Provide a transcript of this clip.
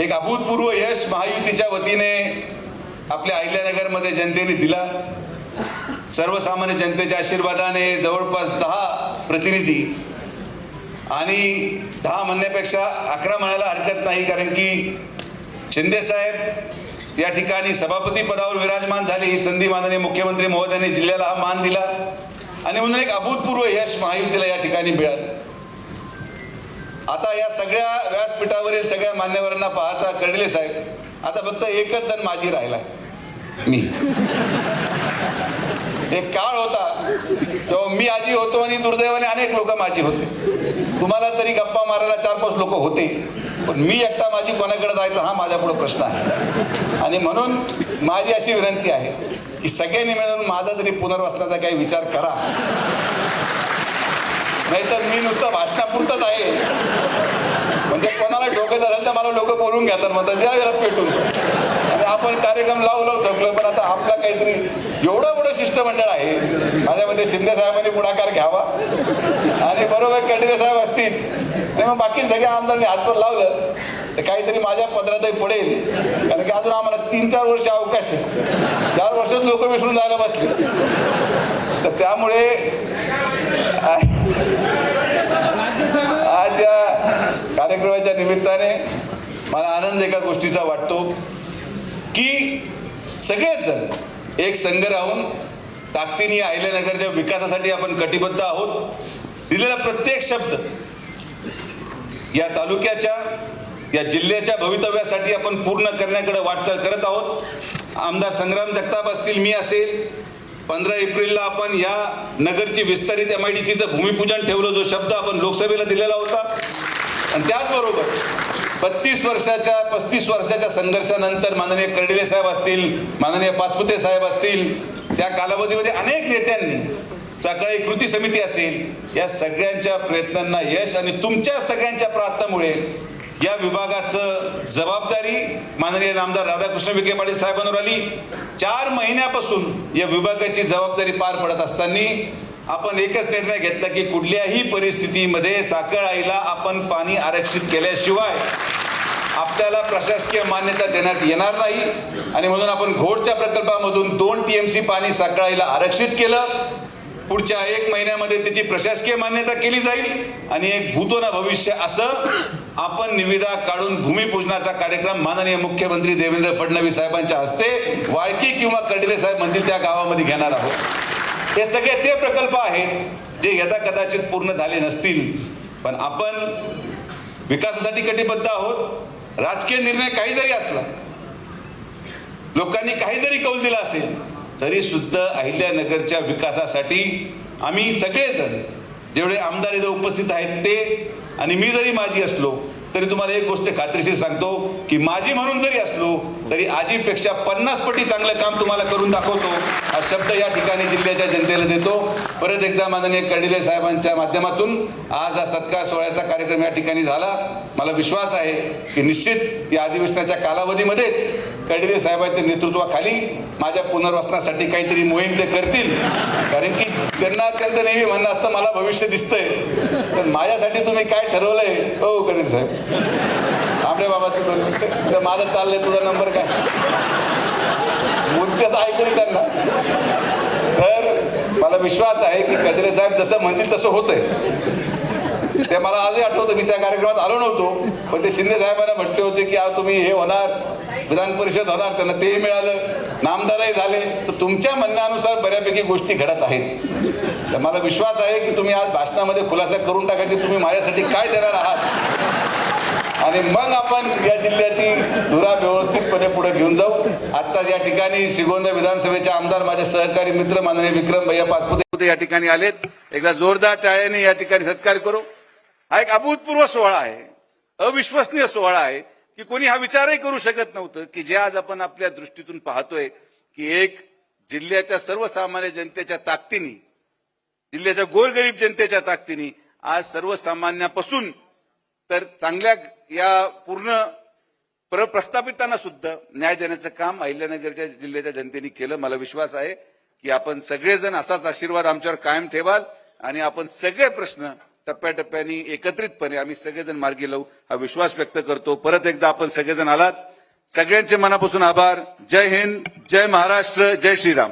एक अभूतपूर्व यश महायुतीच्या वतीने आपल्या अहिल्यानगरमध्ये जनतेने दिला. सर्वसामान्य जनतेच्या आशीर्वादाने जवळपास दहा प्रतिनिधी आणि दहा म्हणण्यापेक्षा अकरा म्हणायला हरकत नाही कारण की शिंदेसाहेब या ठिकाणी सभापती पदावर विराजमान झाले. ही संधी माननीय मुख्यमंत्री महोदयांनी जिल्ह्याला हा मान दिला. आणि म्हणून एक अभूतपूर्व यश महायुतीला या ठिकाणी मिळालं. आता या सगळ्या व्यासपीठावरील सगळ्या मान्यवरांना पाहता कर्डिले साहेब आता फक्त एकच जण माझी राहिला मी. एक काळ होता तेव्हा मी आजी होतो आणि दुर्दैवाने अनेक लोक माझी होते. तुम्हाला तरी गप्पा मारायला चार पाच लोक होते पण मी एकटा माझी कोणाकडे जायचा हा माझ्या पुढे प्रश्न आहे. आणि म्हणून माझी अशी विनंती आहे की सगळ्यांनी मिळून माझा तरी पुनर्वसनाचा काही विचार करा नाहीतर मी नुसतं भाषणापुरतंच आहे. म्हणजे कोणाला डोकं झालं तर मला लोक बोलून घेतात म्हणतात द्या घरात पेटून. आणि आपण कार्यक्रम लावू लावू थकलो पण आता आपला काहीतरी एवढं मोठं शिष्टमंडळ आहे. माझ्यामध्ये शिंदे साहेबांनी पुढाकार घ्यावा. आणि बरोबर कटरे साहेब असतील. आणि मग बाकी सगळ्या आमदारांनी हातभर लावलं तर काहीतरी माझ्या पदरातही पडेल. कारण की अजून आम्हाला तीन चार वर्ष अवकाश आहे. चार वर्षच लोक विसरून जायला बसले. तर त्यामुळे आज या कार्यक्रमाच्या निमित्ताने मला आनंद एका गोष्टीचा वाटतो की सगळेच एक संघ राहून ताकदीने या अहिल्यानगरच्या विकासासाठी आपण कटिबद्ध आहोत. दिलेला प्रत्येक शब्द या तालुक्याच्या या जिल्ह्याच्या भवितव्यासाठी आपण पूर्ण करण्याकडे वाटचाल करत आहोत. आमदार संग्राम जगताप असतील मी असेल पंधरा एप्रिलला आपण या नगरची विस्तारित एम आय डी सीचं भूमिपूजन ठेवलं जो शब्द आपण लोकसभेला दिलेला होता. आणि त्याचबरोबर बत्तीस वर्षाच्या पस्तीस वर्षाच्या संघर्षानंतर माननीय कर्डिले साहेब असतील माननीय पाचपुते साहेब असतील त्या कालावधीमध्ये अनेक नेत्यांनी सकाळी कृती समिती असेल या सगळ्यांच्या प्रयत्नांना यश आणि तुमच्या सगळ्यांच्या प्रार्थनामुळे या विभागाचं जबाबदारी माननीय नामदार राधाकृष्ण विखे पाटील साहेबांवर आली. चार महिन्यापासून या विभागाची जबाबदारी पार पडत असताना आपण एकच निर्णय घेतला की कुठल्याही परिस्थितीमध्ये साखर आईला आपण पाणी आरक्षित केल्याशिवाय आपल्याला प्रशासकीय मान्यता देण्यात येणार नाही. आणि म्हणून आपण घोडच्या प्रकल्पामधून दोन टी एम सी पाणी साखळाईला आरक्षित केलं. पुढच्या एक महिन्यामध्ये त्याची प्रशासकीय मान्यता केली जाईल आणि एक भूतोना भविष्य असं आपण निविदा काढून भूमिपूजनाचा कार्यक्रम माननीय मुख्यमंत्री देवेंद्र फडणवीस साहेबांच्या हस्ते वाळकी किंवा कडिले साहेब म्हणतील त्या गावामध्ये घेणार आहोत. हे सगळे ते प्रकल्प आहेत जे यदा कदाचित पूर्ण झाले नसतील. पण आपण विकासासाठी कटिबद्ध आहोत. राजकीय निर्णय काही जरी असला लोकांनी काही जरी कौल दिला असेल तरी सुद्धा अहिल्यानगरच्या विकासासाठी आम्ही सगळेजण जेवढे आमदार इथं उपस्थित आहेत ते आणि मी जरी माझी असलो तरी तुम्हाला एक गोष्ट खात्रीशीर सांगतो की माझी म्हणून जरी असलो तरी आजीपेक्षा पन्नास पटी चांगलं काम तुम्हाला करून दाखवतो. हा शब्द या ठिकाणी जिल्ह्याच्या जनतेला देतो. परत एकदा माननीय कर्डिले साहेबांच्या माध्यमातून आज हा सत्कार सोहळ्याचा कार्यक्रम या ठिकाणी झाला. मला विश्वास आहे की निश्चित या अधिवेशनाच्या कालावधीमध्येच कर्डिले साहेबांच्या नेतृत्वाखाली माझ्या पुनर्वसनासाठी काहीतरी मोहीम ते करतील. कारण की त्यांना त्यांचं नेहमी म्हणणं असतं मला भविष्य दिसतंय. तर माझ्यासाठी तुम्ही काय ठरवलंय? हो कर्डिले साहेब. आपल्या बाबा तू माझं चाललंय तुझा नंबर काय? मुद्द्याचं ऐकून त्यांना. तर मला विश्वास आहे की कटरे साहेब जसं म्हणतील तसं होतंय. ते मला आजही आठवतं मी त्या कार्यक्रमात आलो नव्हतो. पण ते शिंदे साहेबांना म्हटले होते की आज तुम्ही हे होणार. विधान परिषद होणार त्यांना तेही मिळालं नामदारही झाले. तर तुमच्या म्हणण्यानुसार बऱ्यापैकी गोष्टी घडत आहेत. तर मला विश्वास आहे की तुम्ही आज भाषणामध्ये खुलासा करून टाका की तुम्ही माझ्यासाठी काय देणार आहात. आणि मग आपण या जिल्ह्याची धुरा व्यवस्थितपणे पुढे घेऊन जाऊ. आत्ताच या ठिकाणी श्रीगोंदा विधानसभेचे आमदार माझे सहकारी मित्र माननीय विक्रम भैया पाचपुते या ठिकाणी आलेत. एकदा जोरदार टाळ्याने या ठिकाणी सत्कार करू. हा एक अभूतपूर्व सोहळा आहे. अविश्वसनीय सोहळा आहे. की कोणी हा विचारही करू शकत नव्हतं की जे आज आपण आपल्या दृष्टीतून पाहतोय की एक जिल्ह्याच्या सर्वसामान्य जनतेच्या ताकदीने जिल्ह्याच्या गोरगरीब जनतेच्या ताकदीने आज सर्वसामान्यापासून तर चांगल्या या पूर्ण प्र प्रस्थापितांना सुद्धा न्याय देण्याचं काम अहिल्यानगरच्या जिल्ह्याच्या जनतेने केलं. मला विश्वास आहे की आपण सगळेजण असाच आशीर्वाद आमच्यावर कायम ठेवाल आणि आपण सगळे प्रश्न टप्प्याटप्प्याने एकत्रितपणे आम्ही सगळेजण मार्गी लावू हा विश्वास व्यक्त करतो. परत एकदा आपण सगळेजण आलात. सगळ्यांचे मनापासून आभार. जय हिंद जय महाराष्ट्र जय श्रीराम.